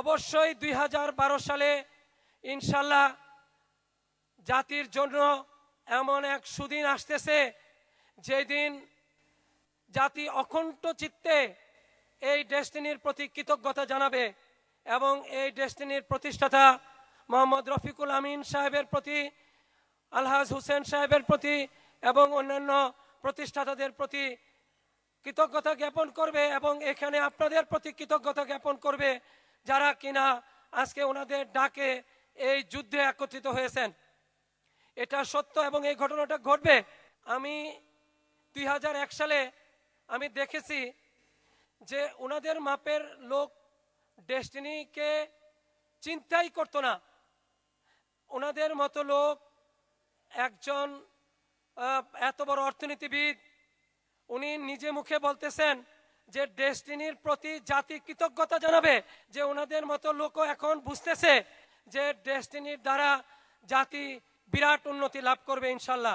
অবশ্যই দুই হাজার বারো সালে ইনশাল্লাহ জাতির জন্য এমন এক সুদিন আসতেছে, যেদিন জাতি অখণ্ড চিত্তে এই ডেস্টিনির প্রতি কৃতজ্ঞতা জানাবে এবং এই ডেস্টিনির প্রতিষ্ঠাতা মোহাম্মদ রফিকুল আমিন সাহেবের প্রতি, আলহাজ হুসেন সাহেবের প্রতি এবং অন্যান্য প্রতিষ্ঠাতাদের প্রতি কৃতজ্ঞতা জ্ঞাপন করবে এবং এখানে আপনাদের প্রতি কৃতজ্ঞতা জ্ঞাপন করবে। যারা কিনা আজকে ওনাদের ডাকে এই যুদ্ধে একত্রিত হয়েছেন। এটা সত্য এবং এই ঘটনাটা ঘটবে। আমি দুই হাজার এক সালে আমি দেখেছি যে ওনাদের মাপের লোক ডেস্টিনিকে চিন্তাই করতো না। ওনাদের মতো লোক একজন এত বড় অর্থনীতিবিদ, উনি নিজে মুখে বলতেছেন যে ডেস্টিনির প্রতি জাতি কৃতজ্ঞতা জানাবে, যে ওনাদের মতো লোকও এখন বুঝতেছে যে ডেস্টিনির দ্বারা জাতি বিরাট উন্নতি লাভ করবে ইনশাল্লাহ।